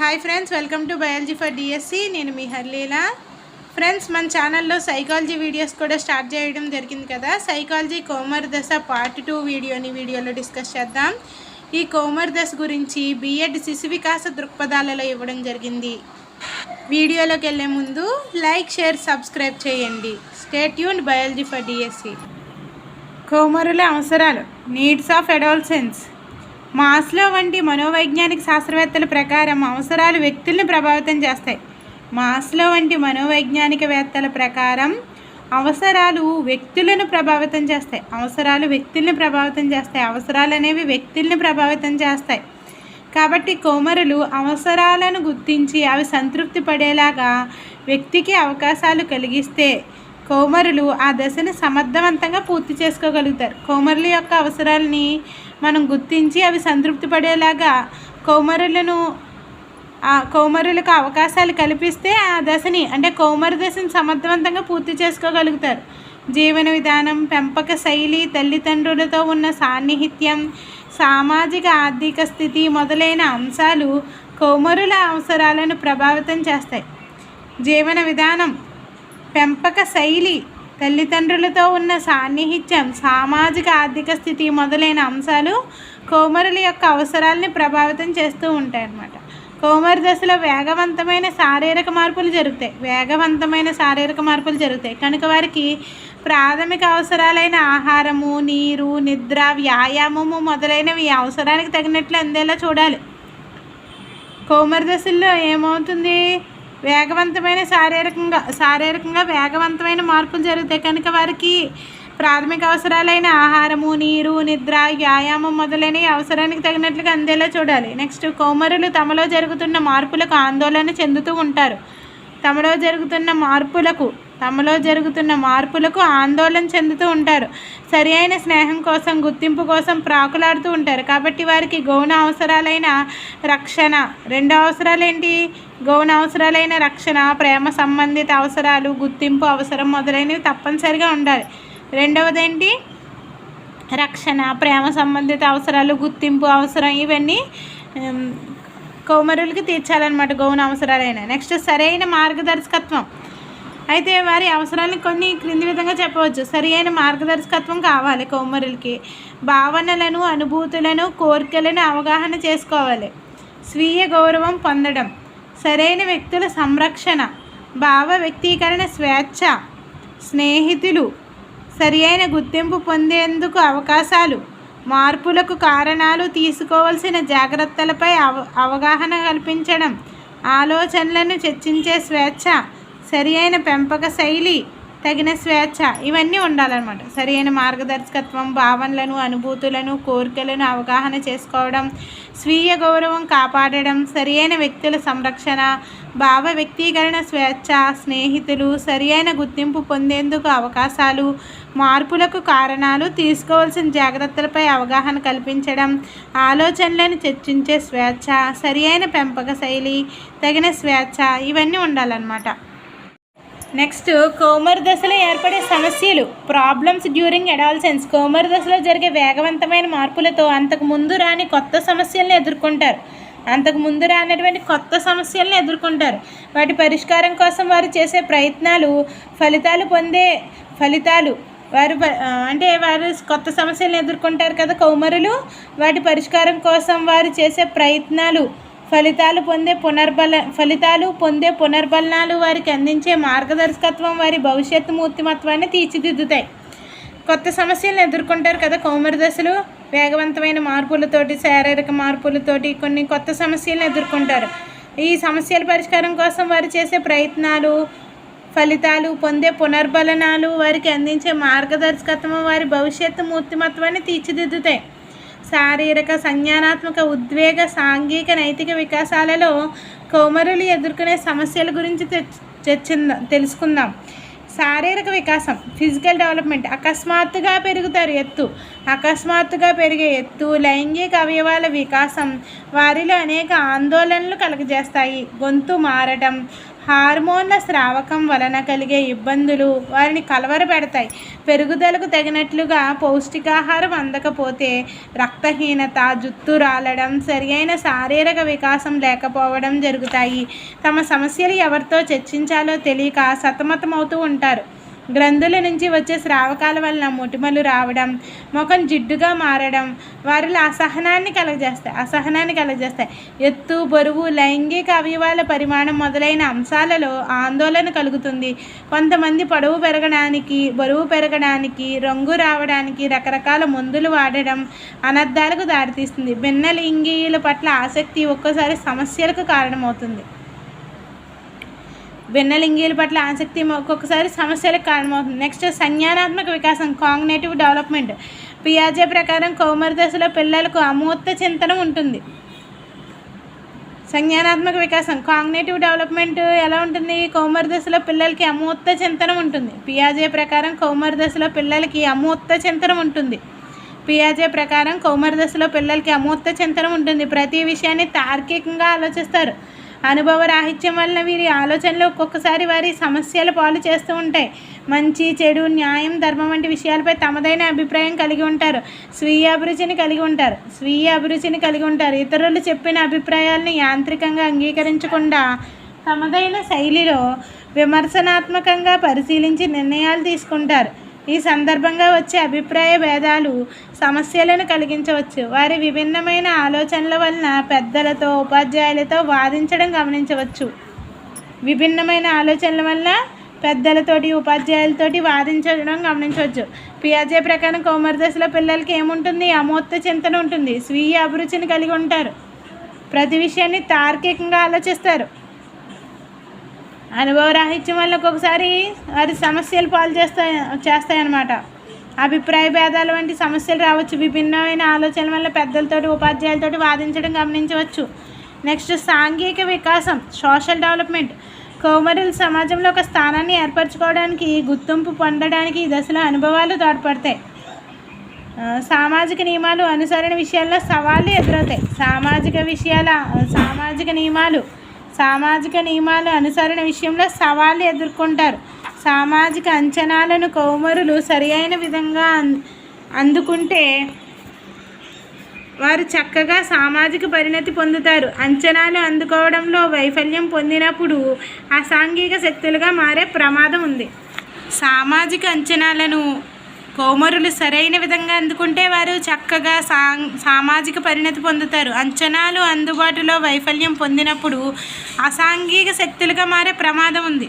Hi friends welcome to biology for DSC నేను మీ హర్లీలా. Friends మన ఛానల్లో సైకాలజీ వీడియోస్ కూడా స్టార్ట్ చేయడం జరిగింది కదా. సైకాలజీ కోమర్ దశ పార్ట్ టూ వీడియోని వీడియోలో డిస్కస్ చేద్దాం. ఈ కోమర్ దశ గురించి బిఎడ్ శిశు వికాస దృక్పథాలలో ఇవ్వడం జరిగింది. వీడియోలోకి వెళ్ళే ముందు లైక్ షేర్ సబ్స్క్రైబ్ చేయండి. Stay tuned biology for DSC కోమరుల అవసరాలు. నీడ్స్ ఆఫ్ అడాల్సెన్స్ మాస్లో వంటి మనోవైజ్ఞానిక శాస్త్రవేత్తల ప్రకారం అవసరాలు వ్యక్తుల్ని ప్రభావితం చేస్తాయి. మాస్లో వంటి మనోవైజ్ఞానికవేత్తల ప్రకారం అవసరాలు వ్యక్తులను ప్రభావితం చేస్తాయి. అవసరాలు వ్యక్తుల్ని ప్రభావితం చేస్తాయి. అవసరాలు అనేవి వ్యక్తుల్ని ప్రభావితం చేస్తాయి. కాబట్టి కోమరులు అవసరాలను గుర్తించి అవి సంతృప్తి పడేలాగా వ్యక్తికి అవకాశాలు కలిగిస్తే కోమరులు ఆ దశను సమర్థవంతంగా పూర్తి చేసుకోగలుగుతారు. కోమరుల యొక్క అవసరాలని మనం గుర్తించి అవి సంతృప్తి పడేలాగా కౌమరులను కౌమరులకు అవకాశాలు కల్పిస్తే ఆ దశని అంటే కౌమర దశని సమర్థవంతంగా పూర్తి చేసుకోగలుగుతారు. జీవన విధానం పెంపక శైలి తల్లిదండ్రులతో ఉన్న సాన్నిహిత్యం సామాజిక ఆర్థిక స్థితి మొదలైన అంశాలు కౌమరుల అవసరాలను ప్రభావితం చేస్తాయి. జీవన విధానం పెంపక శైలి తల్లిదండ్రులతో ఉన్న సాన్నిహిత్యం సామాజిక ఆర్థిక స్థితి మొదలైన అంశాలు కోమరుల యొక్క అవసరాలని ప్రభావితం చేస్తూ ఉంటాయి అన్నమాట కోమరి దశలో వేగవంతమైన శారీరక మార్పులు జరుగుతాయి. వేగవంతమైన శారీరక మార్పులు జరుగుతాయి. కనుక వారికి ప్రాథమిక అవసరాలైన ఆహారము నీరు నిద్ర వ్యాయామము మొదలైనవి అవసరానికి తగినట్లు అందేలా చూడాలి. కోమరి దశల్లో ఏమవుతుంది? వేగవంతమైన శారీరకంగా శారీరకంగా వేగవంతమైన మార్పులు జరుగుతాయి కనుక వారికి ప్రాథమిక అవసరాలైన ఆహారము నీరు నిద్ర వ్యాయామం మొదలైన అవసరానికి తగినట్లుగా అందేలా చూడాలి. నెక్స్ట్ కోమరులు తమలో జరుగుతున్న మార్పులకు ఆందోళన చెందుతూ ఉంటారు. తమలో జరుగుతున్న మార్పులకు తమలో జరుగుతున్న మార్పులకు ఆందోళన చెందుతూ ఉంటారు. సరి అయిన స్నేహం కోసం గుర్తింపు కోసం ప్రాకులాడుతూ ఉంటారు. కాబట్టి వారికి గౌణ అవసరాలైన రక్షణ రెండో అవసరాలు ఏంటి గౌణ అవసరాలైన రక్షణ ప్రేమ సంబంధిత అవసరాలు గుర్తింపు అవసరం మొదలైనవి తప్పనిసరిగా ఉండాలి. రెండవది ఏంటి రక్షణ ప్రేమ సంబంధిత అవసరాలు గుర్తింపు అవసరం ఇవన్నీ కౌమరులకి తీర్చాలన్నమాట గౌన అవసరాలైన నెక్స్ట్ సరైన మార్గదర్శకత్వం. అయితే వారి అవసరాలను కొన్ని క్రింది విధంగా చెప్పవచ్చు. సరి అయిన మార్గదర్శకత్వం కావాలి కౌమరులకి. భావనలను అనుభూతులను కోరికలను అవగాహన చేసుకోవాలి. స్వీయ గౌరవం పొందడం. సరైన వ్యక్తుల సంరక్షణ భావ వ్యక్తీకరణ స్వేచ్ఛ స్నేహితులు సరి అయిన గుర్తింపు పొందేందుకు అవకాశాలు మార్పులకు కారణాలు తీసుకోవాల్సిన జాగ్రత్తలపై అవ అవగాహన కల్పించడం ఆలోచనలను చర్చించే స్వేచ్ఛ సరి అయిన పెంపక శైలి తగిన స్వేచ్ఛ ఇవన్నీ ఉండాలన్నమాట. సరైన మార్గదర్శకత్వం భావనలను అనుభూతులను కోరికలను అవగాహన చేసుకోవడం స్వీయ గౌరవం కాపాడడం సరియైన వ్యక్తుల సంరక్షణ భావ వ్యక్తీకరణ స్వేచ్ఛ స్నేహితులు సరియైన గుర్తింపు పొందేందుకు అవకాశాలు మార్పులకు కారణాలు తీసుకోవాల్సిన జాగ్రత్తలపై అవగాహన కల్పించడం ఆలోచనలను చర్చించే స్వేచ్ఛ సరియైన పెంపక శైలి తగిన స్వేచ్ఛ ఇవన్నీ ఉండాలన్నమాట. నెక్స్ట్ కోమర్ దశలో ఏర్పడే సమస్యలు ప్రాబ్లమ్స్ డ్యూరింగ్ అడాల్సెన్స్ కోమర్ దశలో జరిగే వేగవంతమైన మార్పులతో అంతకు ముందు రాని కొత్త సమస్యలను ఎదుర్కొంటారు. అంతకు ముందు రానటువంటి కొత్త సమస్యలను ఎదుర్కొంటారు. వాటి పరిష్కారం కోసం వారు చేసే ప్రయత్నాలు ఫలితాలు పొందే ఫలితాలు వారు అంటే వారు కొత్త సమస్యలను ఎదుర్కొంటారు కదా కౌమరులు. వాటి పరిష్కారం కోసం వారు చేసే ప్రయత్నాలు ఫలితాలు పొందే పునర్బల ఫలితాలు పొందే పునర్బలనాలు వారికి అందించే మార్గదర్శకత్వం వారి భవిష్యత్తు మూర్తిమత్వాన్ని తీర్చిదిద్దుతాయి. కొత్త సమస్యలను ఎదుర్కొంటారు కదా కౌమరదశలు వేగవంతమైన మార్పులతోటి శారీరక మార్పులతోటి కొన్ని కొత్త సమస్యలను ఎదుర్కొంటారు. ఈ సమస్యల పరిష్కారం కోసం వారు చేసే ప్రయత్నాలు ఫలితాలు పొందే పునర్బలనాలు వారికి అందించే మార్గదర్శకత్వం వారి భవిష్యత్తు మూర్తిమత్వాన్ని తీర్చిదిద్దుతాయి. శారీరక సంజ్ఞానాత్మక ఉద్వేగ సాంఘిక నైతిక వికాసాలలో కౌమరులు ఎదుర్కొనే సమస్యల గురించి తెచ్- చర్చిందాం తెలుసుకుందాం. శారీరక వికాసం ఫిజికల్ డెవలప్మెంట్ అకస్మాత్తుగా పెరుగుతారు ఎత్తు. అకస్మాత్తుగా పెరిగే ఎత్తు లైంగిక అవయవాల వికాసం వారిలో అనేక ఆందోళనలు కలుగజేస్తాయి. గొంతు మారటం హార్మోన్ల స్రావకం వలన కలిగే ఇబ్బందులు వారిని కలవరపెడతాయి. పెరుగుదలకు తగినట్లుగా పౌష్టికాహారం అందకపోతే రక్తహీనత జుత్తు రాలడం సరియైన శారీరక వికాసం లేకపోవడం జరుగుతాయి. తమ సమస్యలు ఎవరితో చర్చించాలో తెలియక సతమతమవుతూ ఉంటారు. గ్రంథుల నుంచి వచ్చే స్రావకాల వలన మొటిమలు రావడం ముఖం జిడ్డుగా మారడం వారిలో అసహనాన్ని కలగజేస్తాయి అసహనాన్ని కలగజేస్తాయి. ఎత్తు బరువు లైంగిక అవయవాల పరిమాణం మొదలైన అంశాలలో ఆందోళన కలుగుతుంది. కొంతమంది పొడవు పెరగడానికి బరువు పెరగడానికి రంగు రావడానికి రకరకాల మందులు వాడడం అనర్థాలకు దారితీస్తుంది. భిన్న లింగీయుల పట్ల ఆసక్తి ఒక్కోసారి సమస్యలకు కారణమవుతుంది. భిన్నలింగీల పట్ల ఆసక్తి ఒక్కొక్కసారి సమస్యలకు కారణమవుతుంది. నెక్స్ట్ సంజ్ఞానాత్మక వికాసం కాంగ్నేటివ్ డెవలప్మెంట్ పియాజే ప్రకారం కౌమర దశలో పిల్లలకు అమూర్త చింతన ఉంటుంది. సంజ్ఞానాత్మక వికాసం కాంగ్నేటివ్ డెవలప్మెంట్ ఎలా ఉంటుంది? కౌమర దశలో పిల్లలకి అమూర్త చింతన ఉంటుంది. పియాజే ప్రకారం కౌమర దశలో పిల్లలకి అమూర్త చింతన ఉంటుంది. పియాజే ప్రకారం కౌమర దశలో పిల్లలకి అమూర్త చింతన ఉంటుంది. ప్రతి విషయాన్ని తార్కికంగా ఆలోచిస్తారు. అనుభవ రాహిత్యం వలన వీరి ఆలోచనలు ఒక్కొక్కసారి వారి సమస్యల పాలు చేస్తూ ఉంటాయి. మంచి చెడు న్యాయం ధర్మం వంటి విషయాలపై తమదైన అభిప్రాయం కలిగి ఉంటారు. స్వీయ అభిరుచిని కలిగి ఉంటారు. స్వీయ అభిరుచిని కలిగి ఉంటారు. ఇతరులు చెప్పిన అభిప్రాయాలను యాంత్రికంగా అంగీకరించకుండా తమదైన శైలిలో విమర్శనాత్మకంగా పరిశీలించి నిర్ణయాలు తీసుకుంటారు. ఈ సందర్భంగా వచ్చే అభిప్రాయ భేదాలు సమస్యలను కలిగించవచ్చు. వారి విభిన్నమైన ఆలోచనల వలన పెద్దలతో ఉపాధ్యాయులతో వాదించడం గమనించవచ్చు. విభిన్నమైన ఆలోచనల వల్ల పెద్దలతోటి ఉపాధ్యాయులతోటి వాదించడం గమనించవచ్చు. పియాజే ప్రకారం కౌమర దశలో పిల్లలకి ఏముంటుంది? అమూర్త చింతన ఉంటుంది. స్వీయ అభిరుచిని కలిగి ఉంటారు. ప్రతి విషయాన్ని తార్కికంగా ఆలోచిస్తారు. అనుభవ రాహిత్యం వల్ల ఒక్కొక్కసారి వారి సమస్యలు పాలు చేస్తాయి చేస్తాయన్నమాట. అభిప్రాయ భేదాలు వంటి సమస్యలు రావచ్చు. విభిన్నమైన ఆలోచనల వల్ల పెద్దలతోటి ఉపాధ్యాయులతోటి వాదించడం గమనించవచ్చు. నెక్స్ట్ సాంఘిక వికాసం సోషల్ డెవలప్మెంట్. కౌమరులు సమాజంలో ఒక స్థానాన్ని ఏర్పరచుకోవడానికి గుర్తింపు పొందడానికి ఈ దశలో అనుభవాలు తోడ్పడతాయి. సామాజిక నియమాలు అనుసరణ విషయాల్లో సవాళ్ళు ఎదురవుతాయి. సామాజిక విషయాల సామాజిక నియమాలు సామాజిక నియమాల అనుసరణ విషయంలో సవాళ్ళు ఎదుర్కొంటారు. సామాజిక అంచనాలను కౌమరులు సరియైన విధంగా అందుకుంటే వారు చక్కగా సామాజిక పరిణతి పొందుతారు. అంచనాలు అందుకోవడంలో వైఫల్యం పొందినప్పుడు అసాంఘిక శక్తులుగా మారే ప్రమాదం ఉంది. సామాజిక అంచనాలను కోమరులు సరైన విధంగా అందుకుంటే వారు చక్కగా సా సామాజిక పరిణతి పొందుతారు. అంచనాలు అందుబాటులో వైఫల్యం పొందినప్పుడు అసాంఘిక శక్తులుగా మారే ప్రమాదం ఉంది.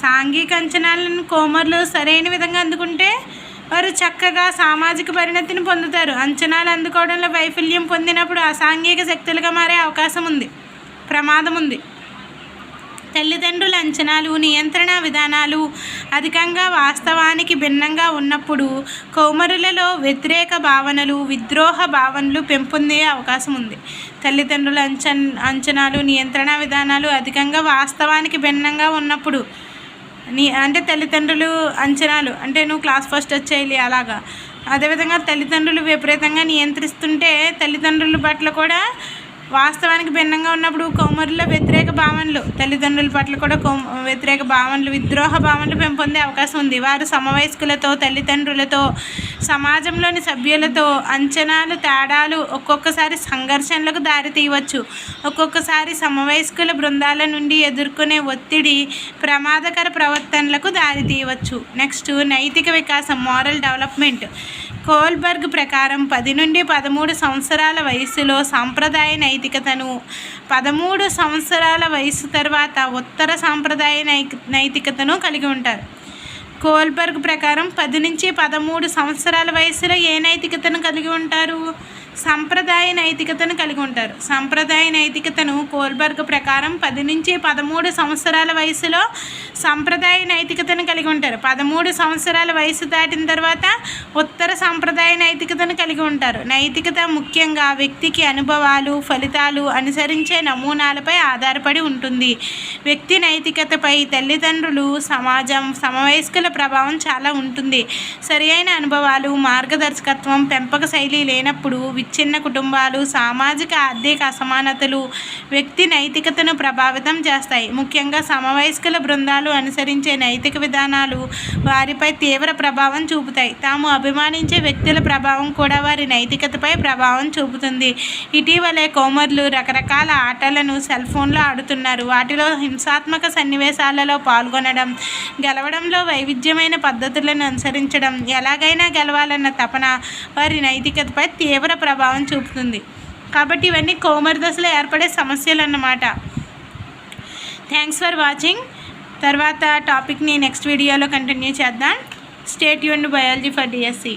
సాంఘిక అంచనాలను కోమరులు సరైన విధంగా అందుకుంటే వారు చక్కగా సామాజిక పరిణతిని పొందుతారు. అంచనాలు అందుకోవడంలో వైఫల్యం పొందినప్పుడు అసాంఘిక శక్తులుగా మారే అవకాశం ఉంది. ప్రమాదం ఉంది. తల్లిదండ్రుల అంచనాలు నియంత్రణ విధానాలు అధికంగా వాస్తవానికి భిన్నంగా ఉన్నప్పుడు కౌమరులలో వ్యతిరేక భావనలు విద్రోహ భావనలు పెంపొందే అవకాశం ఉంది. తల్లిదండ్రుల అంచన్ అంచనాలు నియంత్రణ విధానాలు అధికంగా వాస్తవానికి భిన్నంగా ఉన్నప్పుడు నీ అంటే తల్లిదండ్రులు అంచనాలు అంటే నువ్వు క్లాస్ ఫస్ట్ వచ్చేయాలి అలాగా. అదేవిధంగా తల్లిదండ్రులు విపరీతంగా నియంత్రిస్తుంటే తల్లిదండ్రుల పట్ల కూడా వాస్తవానికి భిన్నంగా ఉన్నప్పుడు కౌమరుల వ్యతిరేక భావనలు తల్లిదండ్రుల పట్ల కూడా కౌ వ్యతిరేక భావనలు విద్రోహ భావనలు పెంపొందే అవకాశం ఉంది. వారు సమవయస్కులతో తల్లిదండ్రులతో సమాజంలోని సభ్యులతో అంచనాలు తేడాలు ఒక్కొక్కసారి సంఘర్షణలకు దారి తీయవచ్చు ఒక్కొక్కసారి సమవయస్కుల బృందాల నుండి ఎదుర్కొనే ఒత్తిడి ప్రమాదకర ప్రవర్తనలకు దారి తీయవచ్చు నెక్స్ట్ నైతిక వికాసం మారల్ డెవలప్మెంట్. కోల్బర్గ్ ప్రకారం పది నుండి పదమూడు సంవత్సరాల వయసులో సాంప్రదాయ నైతికతను పదమూడు సంవత్సరాల వయసు తర్వాత ఉత్తర సాంప్రదాయ నైతికతను కలిగి ఉంటారు. కోల్బర్గ్ ప్రకారం పది నుంచి పదమూడు సంవత్సరాల వయసులో ఏ నైతికతను కలిగి ఉంటారు? సంప్రదాయ నైతికతను కలిగి ఉంటారు. సంప్రదాయ నైతికతను కోల్బర్గ్ ప్రకారం పది నుంచి పదమూడు సంవత్సరాల వయసులో సంప్రదాయ నైతికతను కలిగి ఉంటారు. పదమూడు సంవత్సరాల వయసు దాటిన తర్వాత ఉత్తర సంప్రదాయ నైతికతను కలిగి ఉంటారు. నైతికత ముఖ్యంగా వ్యక్తికి అనుభవాలు ఫలితాలు అనుసరించే నమూనాలపై ఆధారపడి ఉంటుంది. వ్యక్తి నైతికతపై తల్లిదండ్రులు సమాజం సమవయస్కుల ప్రభావం చాలా ఉంటుంది. సరియైన అనుభవాలు మార్గదర్శకత్వం పెంపక శైలి లేనప్పుడు విచ్ఛిన్న కుటుంబాలు సామాజిక ఆర్థిక అసమానతలు వ్యక్తి నైతికతను ప్రభావితం చేస్తాయి. ముఖ్యంగా సమవయస్కుల బృందాలు అనుసరించే నైతిక విధానాలు వారిపై తీవ్ర ప్రభావం చూపుతాయి. తాము అభిమానించే వ్యక్తుల ప్రభావం కూడా వారి నైతికతపై ప్రభావం చూపుతుంది. ఇటీవలే కోమర్లు రకరకాల ఆటలను సెల్ ఫోన్లో ఆడుతున్నారు. వాటిలో హింసాత్మక సన్నివేశాలలో పాల్గొనడం గెలవడంలో వైవిధ్యమైన పద్ధతులను అనుసరించడం ఎలాగైనా గెలవాలన్న తపన వారి నైతికతపై తీవ్ర ప్రభావం చూపుతుంది. కాబట్టి ఇవన్నీ కోమర్ దశలో ఏర్పడే సమస్యలు అన్నమాట థ్యాంక్స్ ఫర్ వాచింగ్ తర్వాత టాపిక్ని నెక్స్ట్ వీడియోలో కంటిన్యూ చేద్దాం. స్టేట్ యూన్ బయాలజీ ఫర్ డిఎస్సి